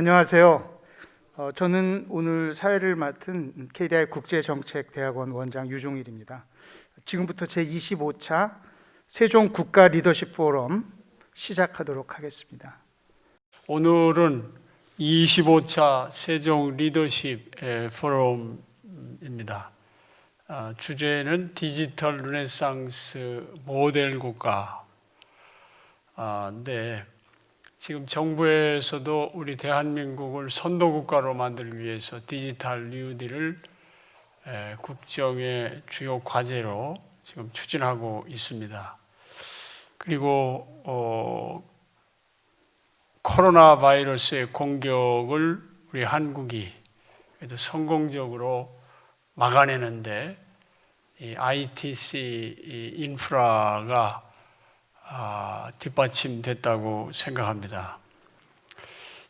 안녕하세요. 어, 저는 오늘 사회를 맡은 KDI 국제정책대학원 원장 유종일입니다. 지금부터 제 25차 세종 국가 리더십 포럼 시작하도록 하겠습니다. 오늘은 25차 세종 리더십 에, 포럼입니다. 아, 주제는 디지털 르네상스 모델 국가. 아, 네. 지금 정부에서도 우리 대한민국을 선도 국가로 만들기 위해서 디지털 뉴딜을 에, 국정의 주요 과제로 지금 추진하고 있습니다. 그리고 어, 코로나 바이러스의 공격을 우리 한국이 그래도 성공적으로 막아내는데 이 ITC 이 인프라가 아, 뒷받침됐다고 생각합니다.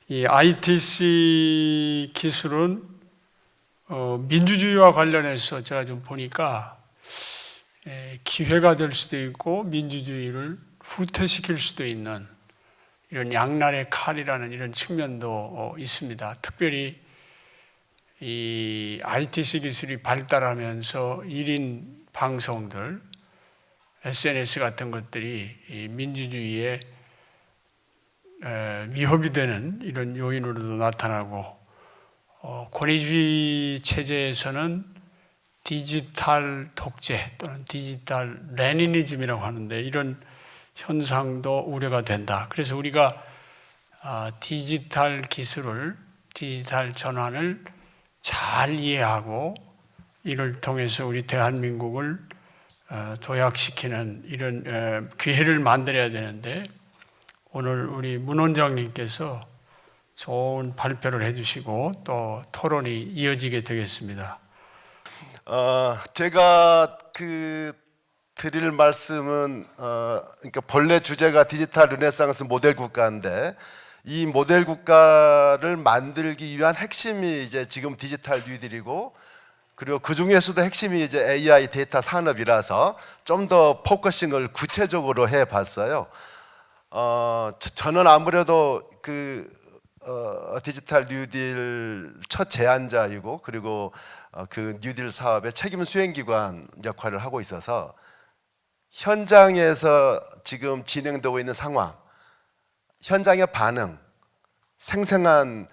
이 ITC 기술은 어, 민주주의와 관련해서 제가 좀 보니까 에, 기회가 될 수도 있고 민주주의를 후퇴시킬 수도 있는 이런 양날의 칼이라는 이런 측면도 어, 있습니다. 특별히 이 ITC 기술이 발달하면서 1인 방송들, SNS 같은 것들이 이 민주주의에 에, 위협이 되는 이런 요인으로도 나타나고 어, 권위주의 체제에서는 디지털 독재 또는 디지털 레니니즘이라고 하는데 이런 현상도 우려가 된다. 그래서 우리가 아, 디지털 기술을 디지털 전환을 잘 이해하고 이를 통해서 우리 대한민국을 어, 도약시키는 이런 에, 기회를 만들어야 되는데 오늘 우리 문 원장님께서 좋은 발표를 해주시고 또 토론이 이어지게 되겠습니다. 어, 제가 그 드릴 말씀은 어, 그러니까 본래 주제가 디지털 르네상스 모델 국가인데 이 모델 국가를 만들기 위한 핵심이 이제 지금 디지털 뉴딜이고 그리고 그 중에서도 핵심이 이제 AI 데이터 산업이라서 좀 더 포커싱을 구체적으로 해봤어요. 어, 저- 저는 아무래도 그 어, 디지털 뉴딜 첫 제안자이고 그리고 어, 그 뉴딜 사업의 책임 수행 기관 역할을 하고 있어서 현장에서 지금 진행되고 있는 상황, 현장의 반응, 생생한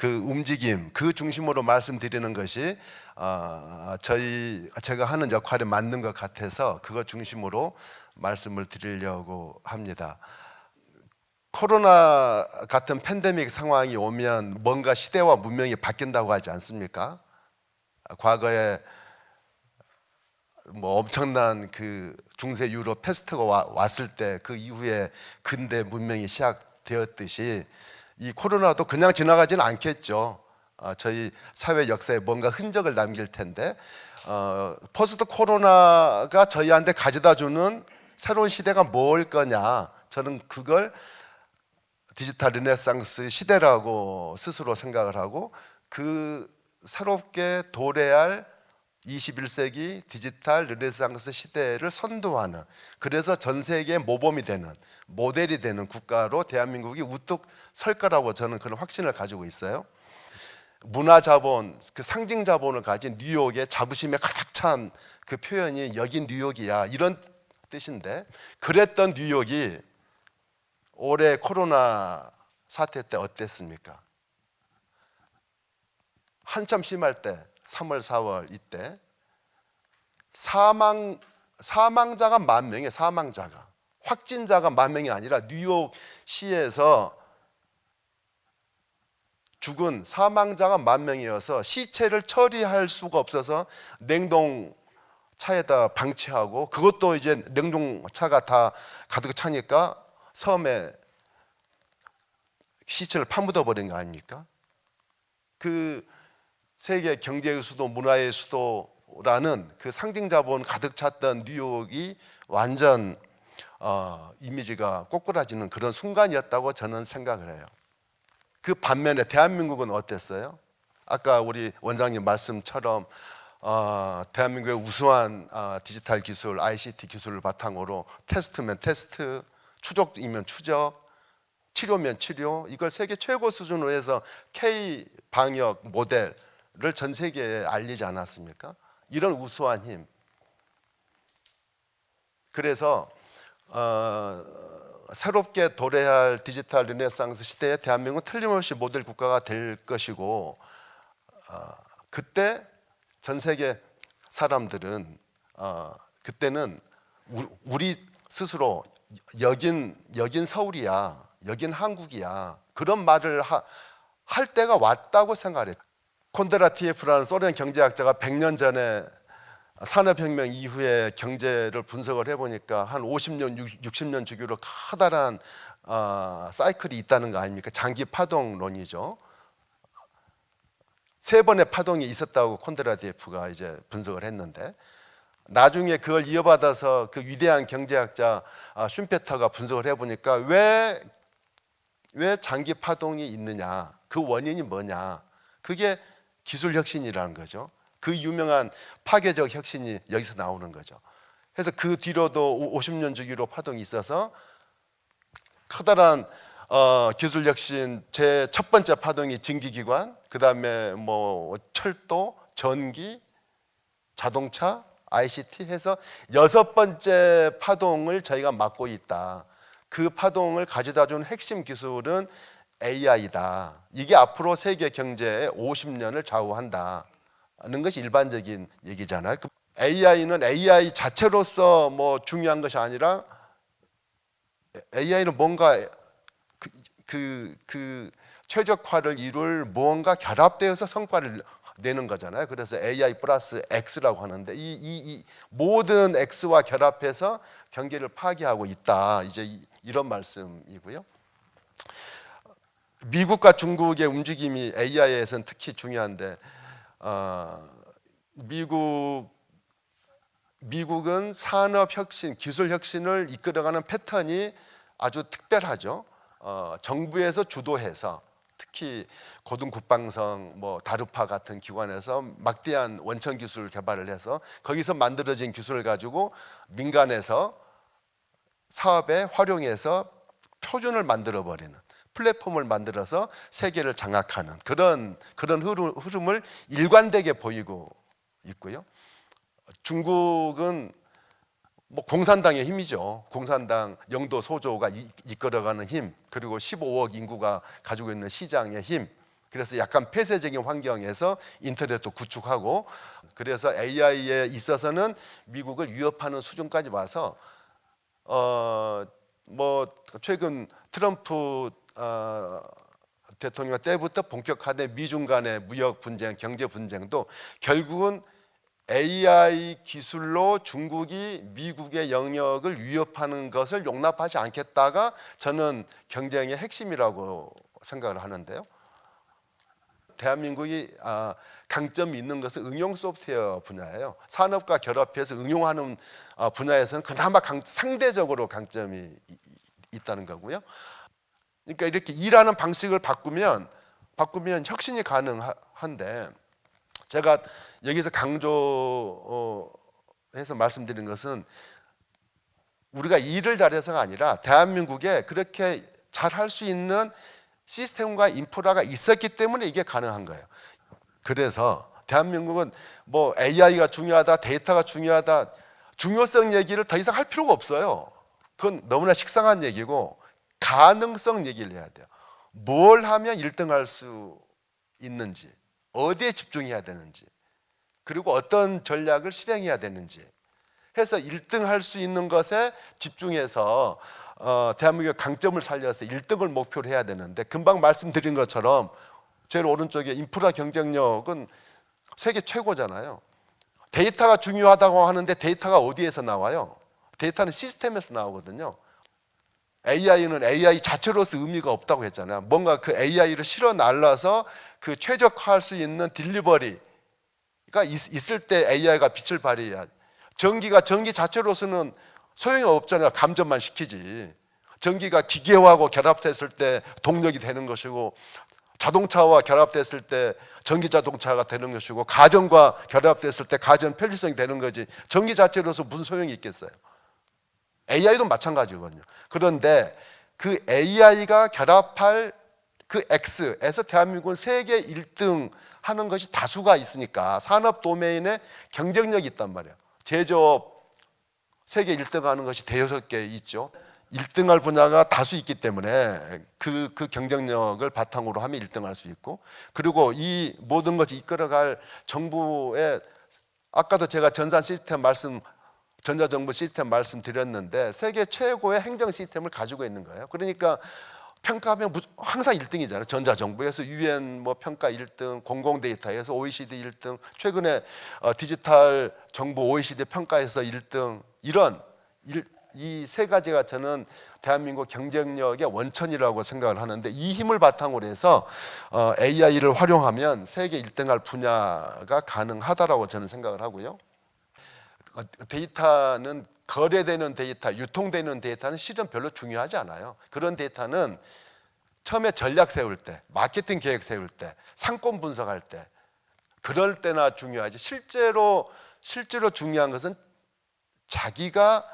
그 움직임, 그 중심으로 말씀드리는 것이 어, 저희 제가 하는 역할에 맞는 것 같아서 그것 중심으로 말씀을 드리려고 합니다. 코로나 같은 팬데믹 상황이 오면 뭔가 시대와 문명이 바뀐다고 하지 않습니까? 과거에 뭐 엄청난 그 중세 유럽 패스트가 와- 왔을 때 그 이후에 근대 문명이 시작되었듯이 이 코로나도 그냥 지나가지는 않겠죠. 어, 저희 사회 역사에 뭔가 흔적을 남길 텐데 어, 포스트 코로나가 저희한테 가져다 주는 새로운 시대가 뭘 거냐 저는 그걸 디지털 르네상스 시대라고 스스로 생각을 하고 그 새롭게 도래할 21세기 디지털 르네상스 시대를 선도하는 그래서 전 세계 모범이 되는 모델이 되는 국가로 대한민국이 우뚝 설 거라고 저는 그런 확신을 가지고 있어요. 문화 자본, 그 상징 자본을 가진 뉴욕의 자부심에 가득 찬 그 표현이 여긴 뉴욕이야 이런 뜻인데 그랬던 뉴욕이 올해 코로나 사태 때 어땠습니까? 한참 심할 때 3월, 4월 이때 사망 사망자가 만 명의 사망자가 확진자가 만 명이 아니라 뉴욕 시에서 죽은 사망자가 만 명이어서 시체를 처리할 수가 없어서 냉동 차에다 방치하고 그것도 이제 냉동차가 다 가득 차니까 섬에 시체를 파묻어 버린 거 아닙니까? 그 세계 경제의 수도, 문화의 수도라는 그 상징 자본 가득 찼던 뉴욕이 완전 어, 이미지가 꼬꾸라지는 그런 순간이었다고 저는 생각을 해요. 그 반면에 대한민국은 어땠어요? 아까 우리 원장님 말씀처럼 어, 대한민국의 우수한 어, 디지털 기술, ICT 기술을 바탕으로 테스트면 테스트, 추적이면 추적, 치료면 치료 이걸 세계 최고 수준으로 해서 K 방역 모델 을전 세계에 알리지 않았습니까? 이런 우수한 힘. 그래서 어, 새롭게 도래할 디지털 르네상스 시대에 대한민국은 틀림없이 모델 국가가 될 것이고 어, 그때 전 세계 사람들은 어, 그때는 우- 우리 스스로 여긴 여긴 서울이야, 여긴 한국이야 그런 말을 하, 할 때가 왔다고 생각해. 콘드라티에프라는 소련 경제학자가 100년 전에 산업혁명 이후에 경제를 분석을 해보니까 한 50년, 60년 주기로 커다란 어, 사이클이 있다는 거 아닙니까? 장기 파동론이죠. 세 번의 파동이 있었다고 콘드라티에프가 이제 분석을 했는데 나중에 그걸 이어받아서 그 위대한 경제학자 아, 슌페터가 분석을 해보니까 왜, 왜 장기 파동이 있느냐 그 원인이 뭐냐 그게 기술 혁신이라는 거죠 그 유명한 파괴적 혁신이 여기서 나오는 거죠 그래서 그 뒤로도 50년 주기로 파동이 있어서 커다란 어, 기술 혁신 제 첫 번째 파동이 증기기관 그 다음에 뭐 철도 전기 자동차, ICT 해서 여섯 번째 파동을 저희가 맡고 있다. 그 파동을 가져다 준 핵심 기술은 AI다. 이게 앞으로 세계 경제의 50년을 좌우한다. 는 것이 일반적인 얘기잖아요. 그 AI는 AI 자체로서 뭐 중요한 것이 아니라 AI는 뭔가 그, 그, 그 최적화를 이룰 무언가 결합되어서 성과를 내는 거잖아요. 그래서 AI 플러스 X라고 하는데 이, 이, 이 모든 X와 결합해서 경계를 파괴하고 있다. 이제 이, 이런 말씀이고요. 미국과 중국의 움직임이 AI에서는 특히 중요한데 어, 미국 미국은 산업 혁신, 기술 혁신을 이끌어가는 패턴이 아주 특별하죠. 어, 정부에서 주도해서 특히 고등국방성, 뭐 다르파 같은 기관에서 막대한 원천 기술 개발을 해서 거기서 만들어진 기술을 가지고 민간에서 사업에 활용해서 표준을 만들어 버리는 플랫폼을 만들어서 세계를 장악하는 그런 그런 흐름, 흐름을 일관되게 보이고 있고요. 중국은 뭐 공산당의 힘이죠. 공산당 영도 소조가 이- 이끌어가는 힘, 그리고 15억 인구가 가지고 있는 시장의 힘. 그래서 약간 폐쇄적인 환경에서 인터넷도 구축하고 그래서 AI에 있어서는 미국을 위협하는 수준까지 와서 어 뭐 최근 트럼프 어, 대통령 때부터 본격화된 미중 간의 무역 분쟁, 경제 분쟁도 결국은 AI 기술로 중국이 미국의 영역을 위협하는 것을 용납하지 않겠다가 저는 경쟁의 핵심이라고 생각을 하는데요. 대한민국이 아, 강점이 있는 것은 응용 소프트웨어 분야예요. 산업과 결합해서 응용하는 아, 분야에서는 그나마 강- 상대적으로 강점이 있다는 거고요. 그러니까 이렇게 일하는 방식을 바꾸면 바꾸면 혁신이 가능한데 제가 여기서 강조해서 말씀드린 것은 우리가 일을 잘해서가 아니라 대한민국에 그렇게 잘 할 수 있는 시스템과 인프라가 있었기 때문에 이게 가능한 거예요. 그래서 대한민국은 뭐 AI가 중요하다, 데이터가 중요하다, 중요성 얘기를 더 이상 할 필요가 없어요. 그건 너무나 식상한 얘기고 가능성 얘기를 해야 돼요. 뭘 하면 1등 할 수 있는지, 어디에 집중해야 되는지, 그리고 어떤 전략을 실행해야 되는지 해서 1등 할 수 있는 것에 집중해서 어, 대한민국의 강점을 살려서 1등을 목표로 해야 되는데 금방 말씀드린 것처럼 제일 오른쪽에 인프라 경쟁력은 세계 최고잖아요. 데이터가 중요하다고 하는데 데이터가 어디에서 나와요? 데이터는 시스템에서 나오거든요. AI는 AI 자체로서 의미가 없다고 했잖아요. 뭔가 그 AI를 실어 날라서 그 최적화할 수 있는 딜리버리가 있, 있을 때 AI가 빛을 발휘해야. 전기가 전기 자체로서는 소용이 없잖아요. 감전만 시키지. 전기가 기계화하고 결합됐을 때 동력이 되는 것이고 자동차와 결합됐을 때 전기 자동차가 되는 것이고 가전과 결합됐을 때 가전 편리성이 되는 거지. 전기 자체로서 무슨 소용이 있겠어요? AI도 마찬가지거든요. 그런데 그 AI가 결합할 그 X에서 대한민국은 세계 1등 하는 것이 다수가 있으니까 산업 도메인에 경쟁력이 있단 말이에요. 제조업 세계 1등 하는 것이 대여섯 개 있죠. 1등 할 분야가 다수 있기 때문에 그, 그 경쟁력을 바탕으로 하면 1등 할 수 있고 그리고 이 모든 것을 이끌어갈 정부의 아까도 제가 전산 시스템 말씀 전자정부 시스템 말씀드렸는데 세계 최고의 행정 시스템을 가지고 있는 거예요. 그러니까 평가하면 무- 항상 1등이잖아요. 전자정부에서 UN 뭐 평가 1등, 공공 데이터에서 OECD 1등, 최근에 어, 디지털 정부 OECD 평가에서 1등 이런 이 세 가지가 저는 대한민국 경쟁력의 원천이라고 생각을 하는데 이 힘을 바탕으로 해서 어, AI를 활용하면 세계 1등할 분야가 가능하다라고 저는 생각을 하고요. 어, 데이터는 거래되는 데이터, 유통되는 데이터는 실은 별로 중요하지 않아요. 그런 데이터는 처음에 전략 세울 때, 마케팅 계획 세울 때, 상권 분석할 때, 그럴 때나 중요하지. 실제로 실제로 중요한 것은 자기가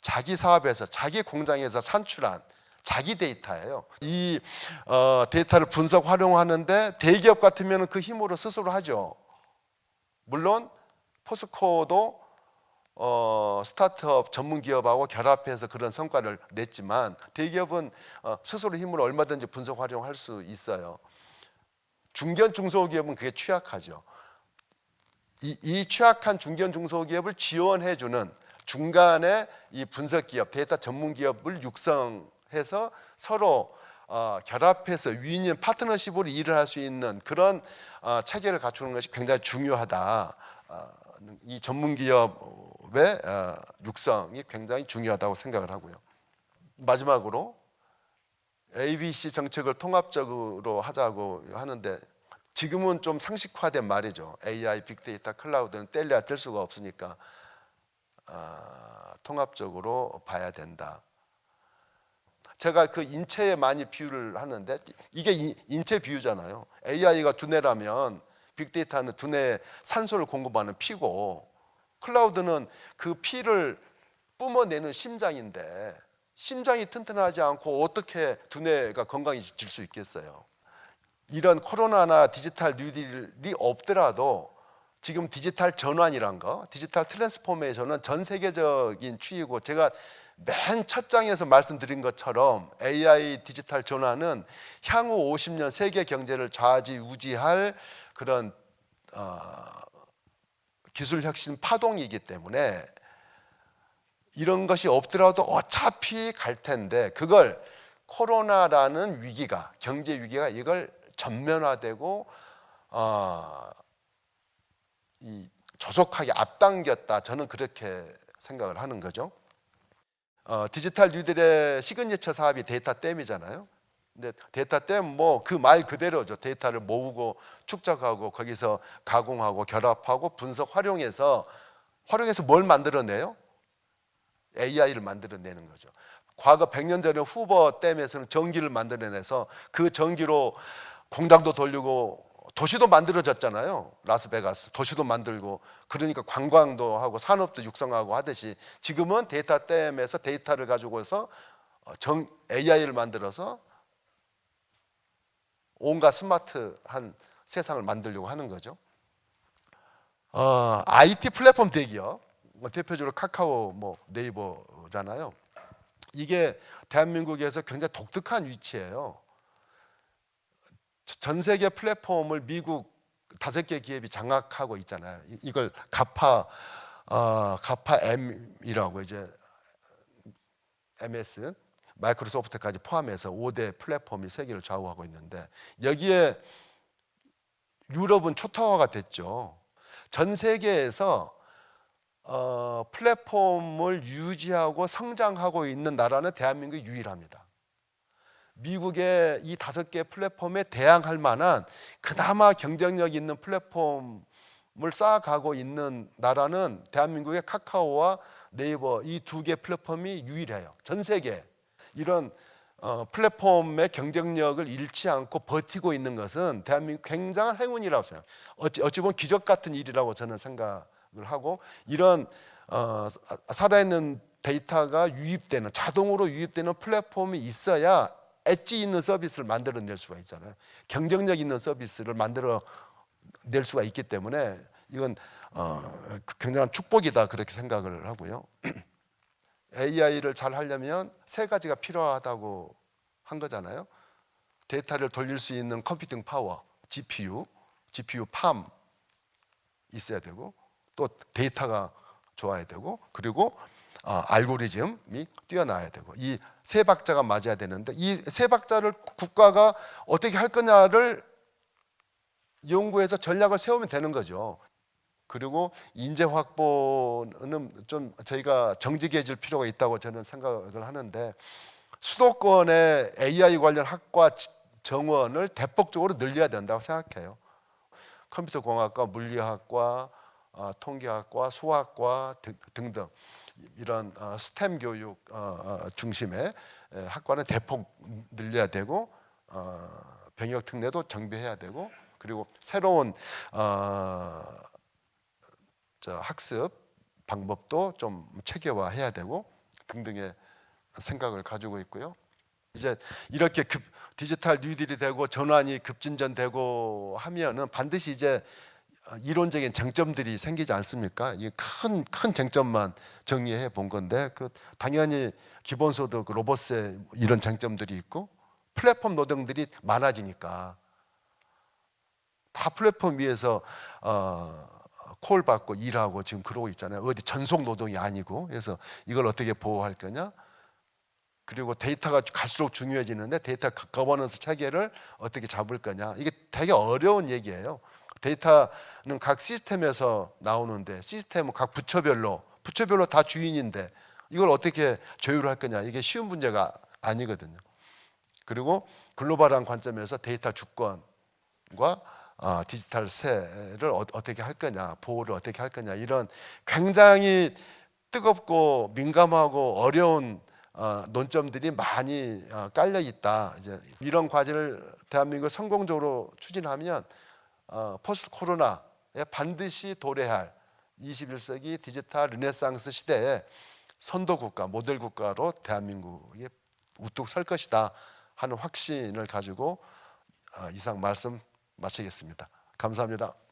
자기 사업에서 자기 공장에서 산출한 자기 데이터예요. 이 어, 데이터를 분석 활용하는데 대기업 같으면 그 힘으로 스스로 하죠. 물론 포스코도 어, 스타트업 전문 기업하고 결합해서 그런 성과를 냈지만 대기업은 어, 스스로 힘으로 얼마든지 분석 활용할 수 있어요. 중견 중소기업은 그게 취약하죠. 이, 이 취약한 중견 중소기업을 지원해주는 중간에 이 분석 기업, 데이터 전문 기업을 육성해서 서로 어, 결합해서 윈윈 파트너십으로 일을 할 수 있는 그런 어, 체계를 갖추는 것이 굉장히 중요하다. 어, 이 전문 기업 의 어, 육성이 굉장히 중요하다고 생각을 하고요. 마지막으로 ABC 정책을 통합적으로 하자고 하는데 지금은 좀 상식화된 말이죠. AI, 빅데이터, 클라우드는 뗄래야 뗄 수가 없으니까 아, 통합적으로 봐야 된다. 제가 그 인체에 많이 비유를 하는데 이게 이- 인체 비유잖아요. AI가 두뇌라면 빅데이터는 두뇌에 산소를 공급하는 피고 클라우드는 그 피를 뿜어내는 심장인데 심장이 튼튼하지 않고 어떻게 두뇌가 건강해질 수 있겠어요? 이런 코로나나 디지털 뉴딜이 없더라도 지금 디지털 전환이란 거, 디지털 트랜스포메이션은 전 세계적인 추이고 제가 맨 첫 장에서 말씀드린 것처럼 AI 디지털 전환은 향후 50년 세계 경제를 좌지우지할 그런 어, 기술 혁신 파동이기 때문에 이런 것이 없더라도 어차피 갈 텐데 그걸 코로나라는 위기가 경제 위기가 이걸 전면화되고 어, 이 조속하게 앞당겼다 저는 그렇게 생각을 하는 거죠. 어, 디지털 뉴딜의 시그니처 사업이 데이터 댐이잖아요. 근데 데이터 댐 뭐 그 말 그대로죠. 데이터를 모으고 축적하고 거기서 가공하고 결합하고 분석 활용해서 활용해서 뭘 만들어내요? AI를 만들어내는 거죠. 과거 100년 전에 후버 댐에서는 전기를 만들어내서 그 전기로 공장도 돌리고 도시도 만들어졌잖아요. 라스베가스 도시도 만들고 그러니까 관광도 하고 산업도 육성하고 하듯이 지금은 데이터 댐에서 데이터를 가지고서 어, 정 AI를 만들어서 온갖 스마트한 세상을 만들려고 하는 거죠. 어, IT 플랫폼 대기업 뭐 대표적으로 카카오 뭐 네이버잖아요. 이게 대한민국에서 굉장히 독특한 위치예요. 전 세계 플랫폼을 미국 다섯 개 기업이 장악하고 있잖아요. 이- 이걸 가파 어, 가파 M이라고 이제 MS 마이크로소프트까지 포함해서 5대 플랫폼이 세계를 좌우하고 있는데 여기에 유럽은 초토화가 됐죠. 전 세계에서 어, 플랫폼을 유지하고 성장하고 있는 나라는 대한민국이 유일합니다. 미국의 이 다섯 개 플랫폼에 대항할 만한 그나마 경쟁력 있는 플랫폼을 쌓아가고 있는 나라는 대한민국의 카카오와 네이버 이 두 개 플랫폼이 유일해요. 전 세계 이런 어, 플랫폼의 경쟁력을 잃지 않고 버티고 있는 것은 대한민국 굉장한 행운이라고 생각해요. 어찌, 어찌 보면 기적 같은 일이라고 저는 생각을 하고 이런 어, 사- 살아있는 데이터가 유입되는 자동으로 유입되는 플랫폼이 있어야 엣지 있는 서비스를 만들어낼 수가 있잖아요. 경쟁력 있는 서비스를 만들어 낼 수가 있기 때문에 이건 어, 굉장한 축복이다 그렇게 생각을 하고요. AI를 잘 하려면 세 가지가 필요하다고 한 거잖아요. 데이터를 돌릴 수 있는 컴퓨팅 파워, GPU, GPU 팜 있어야 되고 또 데이터가 좋아야 되고 그리고 아, 알고리즘이 뛰어나야 되고 이 세 박자가 맞아야 되는데 이 세 박자를 국가가 어떻게 할 거냐를 연구해서 전략을 세우면 되는 거죠. 그리고 인재 확보는 좀 저희가 정직해질 필요가 있다고 저는 생각을 하는데 수도권의 AI 관련 학과 지- 정원을 대폭적으로 늘려야 된다고 생각해요. 컴퓨터 공학과, 물리학과, 어, 통계학과, 수학과 등- 등등 이런 어, 스템 교육 어, 어, 중심의 에, 학과는 대폭 늘려야 되고 어, 병역 특례도 정비해야 되고 그리고 새로운 어, 저 학습 방법도 좀 체계화해야 되고 등등의 생각을 가지고 있고요. 이제 이렇게 급 디지털 뉴딜이 되고 전환이 급진전되고 하면은 반드시 이제 이론적인 쟁점들이 생기지 않습니까? 이 큰 큰 쟁점만 정리해 본 건데 그 당연히 기본소득 로봇세 이런 쟁점들이 있고 플랫폼 노동들이 많아지니까 다 플랫폼 위에서 어, 콜 받고 일하고 지금 그러고 있잖아요. 어디 전속 노동이 아니고 그래서 이걸 어떻게 보호할 거냐? 그리고 데이터가 갈수록 중요해지는데 데이터 거버넌스 체계를 어떻게 잡을 거냐? 이게 되게 어려운 얘기예요. 데이터는 각 시스템에서 나오는데 시스템은 각 부처별로 부처별로 다 주인인데 이걸 어떻게 조율할 거냐? 이게 쉬운 문제가 아니거든요. 그리고 글로벌한 관점에서 데이터 주권 과 어, 디지털 세를 어, 어떻게 할 거냐, 보호를 어떻게 할 거냐 이런 굉장히 뜨겁고 민감하고 어려운 어, 논점들이 많이 어, 깔려 있다. 이제 이런 과제를 대한민국 성공적으로 추진하면 어, 포스트 코로나에 반드시 도래할 21세기 디지털 르네상스 시대에 선도 국가, 모델 국가로 대한민국이 우뚝 설 것이다 하는 확신을 가지고 어, 이상 말씀 마치겠습니다. 감사합니다.